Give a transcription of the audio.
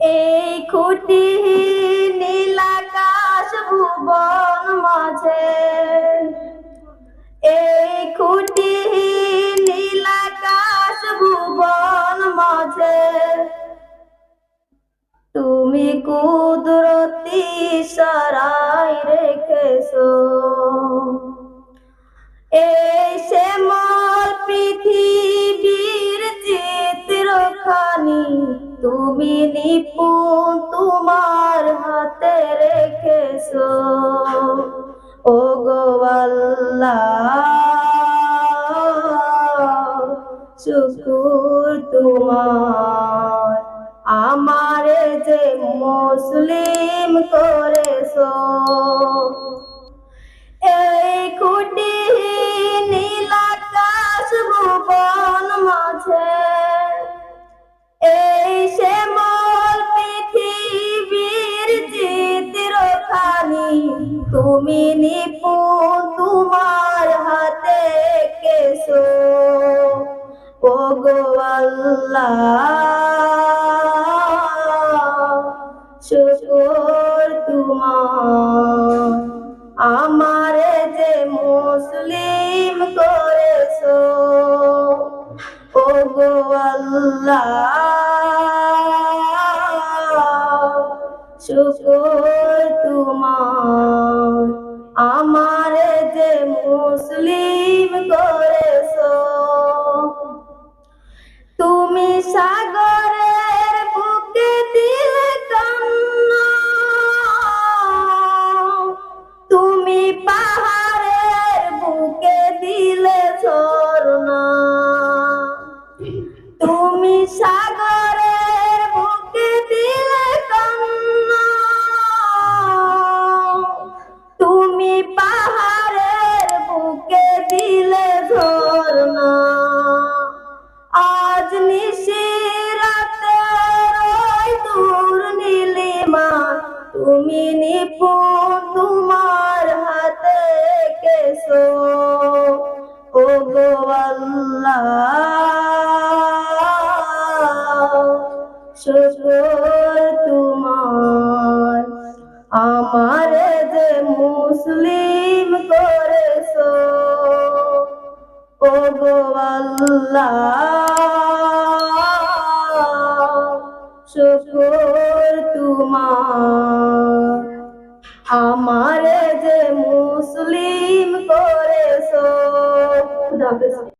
এই খুঁটি নীলাকাশ ভুবন মাঝে। এই খুঁটি নীলাকাশ ভুবন মাঝে। তুমি কুদরতি সারাই রেখেছো। এই শ্যামল পৃথিবীর চিত্রখানি তুমি নিপুণ তোমার হাতে রেখেছো। ও শুকুর তোমার। আমারে যে মুসলিম করেছ, এই খুঁটি নীলাকাশ ভুবন মাঝে তুমি নিপুণ তোমার হাতে কেসো। ও গো আল্লাহ, শুকর তোমার। আমারে যে মুসলিম করেছ ও গো আল্লাহ, শুকর তোমার। তুমি নিপুণ তোমার হাতে কেসো ও গো শুকর তোমার। আমার যে মুসলিম করেছ ও গো আল্লাহ মুসলিম করেছো খুদাফেজ